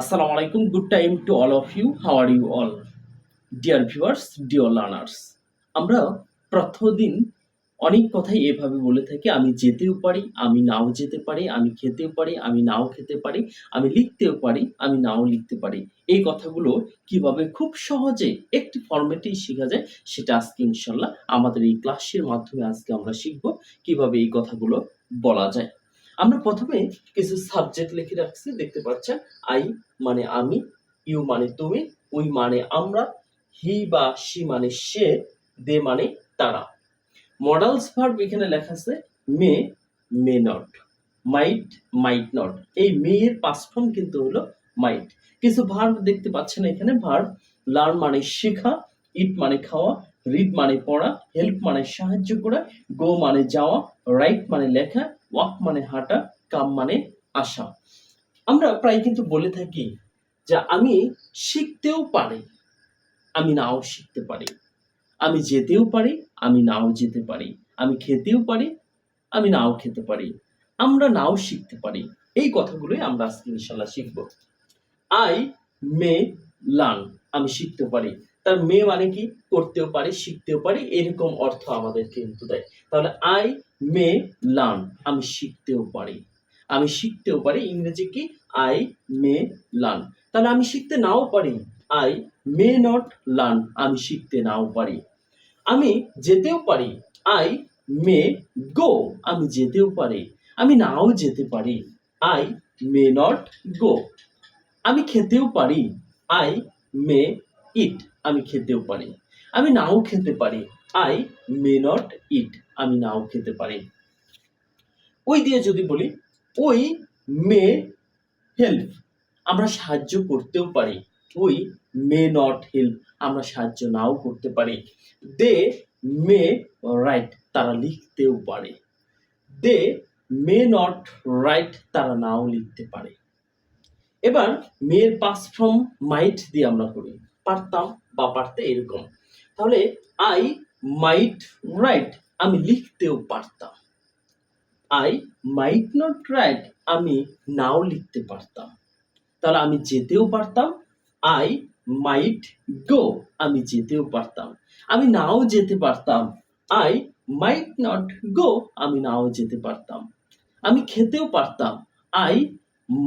Assalamu আলাইকুম good time to all of you How are you all? Dear viewers, dear learners আমরা প্রতিদিন অনেক কথাই এভাবে বলে থাকি আমি যেতেও পারি আমি নাও যেতে পারি আমি খেতেও পারি আমি নাও খেতে পারি আমি লিখতেও পারি আমি নাও লিখতে পারি। এই কথাগুলো কীভাবে খুব সহজে একটি ফরম্যাটেই শেখা যায় সেটা আজকে ইনশাল্লাহ আমাদের এই ক্লাসের মাধ্যমে আজকে আমরা শিখব কীভাবে এই কথাগুলো বলা যায়। আমরা প্রথমে কিছু সাবজেক্ট লিখে রাখছি, দেখতে পাচ্ছেন আই মানে আমি ইউ মানে তুমি উই মানে আমরা হি বা সি মানে সে দে মানে তারা। মডালস ভার্ব এখানে লেখা আছে মে may not mite might not এই মে এর পাস্ট ফর্ম কিন্তু হলো মাইট কিছু ভার্ব দেখতে পাচ্ছেন এখানে ভার্ব লার্ন মানে শেখা ইট মানে খাওয়া রিড মানে পড়া হেল্প মানে সাহায্য করা গো মানে যাওয়া রাইট মানে লেখা ওয়াক মানে হাঁটা কাম মানে আসা। আমরা প্রায় কিন্তু বলে থাকি যে আমি শিখতেও পারি, আমি নাও শিখতে পারি। আমি যেতেও পারি, আমি নাও যেতে পারি। আমি খেতেও পারি, আমি নাও খেতে পারি। আমরা নাও শিখতে পারি। এই কথাগুলোই আমরা আজকে ইনশাল্লাহ শিখব। আই মে লার্ন আমি শিখতে পারি। তার মে মানে কি? করতেও পারি, শিখতেও পারি, এরকম অর্থ আমাদের কিন্তু দেয়। তাহলে আই মে লার্ন, আমি শিখতেও পারি। আমি শিখতেও পারি, ইংরেজি কি? I may learn. তাহলে আমি শিখতে নাও পারি। আই মে নট লার্ন, আমি শিখতে নাও পারি। আমি যেতেও পারি। আই মে গো, আমি যেতেও পারি। আমি নাও যেতে পারি। আই মে নট গো, আমি খেতেও পারি। আই মে ইট আমি খেতেও পারি। আমি নাও খেতে পারি। আই মে নট ইট আমি নাও খেতে পারি। ওই দিয়ে যদি বলি, ওই মে হেল্প আমরা সাহায্য করতেও পারি। উই মে নট হেল্প আমরা সাহায্য নাও করতে পারি। দে মে রাইট তারা লিখতেও পারে। দে মে নট রাইট তারা নাও লিখতে পারে। এবার মেয়ের পাস ফ্রম মাইট দিয়ে আমরা করি। পারতাম বা পারতে এরকম। তাহলে আই মাইট রাইট আমি লিখতেও পারতাম। আই মাইট নট রাইট আমি নাও লিখতে পারতাম। তাহলে আমি যেতেও পারতাম। আই মাইট গো আমি যেতেও পারতাম। আমি নাও যেতে পারতাম। আই মাইট নট গো আমি নাও যেতে পারতাম। আমি খেতেও পারতাম। আই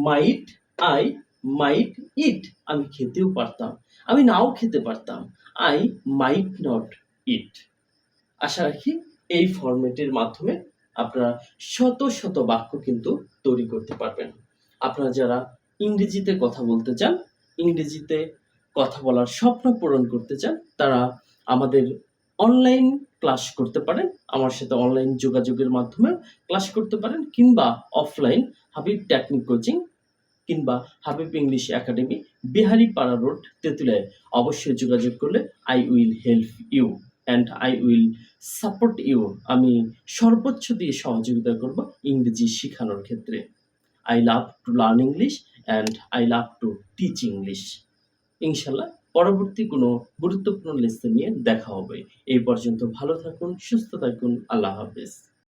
মাইট আই মাইট ইট আমি খেতেও পারতাম। আমি নাও খেতে পারতাম। আই মাইট নট ইট আশা রাখি এই ফরম্যাটের মাধ্যমে আপনারা শত শত বাক্য কিন্তু তৈরি করতে পারবেন। আপনারা যারা ইংরেজিতে কথা বলতে চান, ইংরেজিতে কথা বলার স্বপ্ন পূরণ করতে চান, তারা আমাদের অনলাইন ক্লাস করতে পারেন। আমার সাথে অনলাইন যোগাযোগের মাধ্যমে ক্লাস করতে পারেন কিংবা অফলাইন হাবিব টেকনিক কোচিং কিংবা হাবিব ইংলিশ একাডেমি বিহারি পাড়া রোড তেঁতুলায় অবশ্যই যোগাযোগ করলে I will help you and I will support you আমি সর্বোচ্চ দিয়ে সহযোগিতা করব ইংরেজি শেখানোর ক্ষেত্রে। I love to learn English and I love to teach English ইনশাল্লাহ পরবর্তী কোনো গুরুত্বপূর্ণ লেসন নিয়ে দেখা হবে। এই পর্যন্ত ভালো থাকুন, সুস্থ থাকুন। আল্লাহ হাফেজ।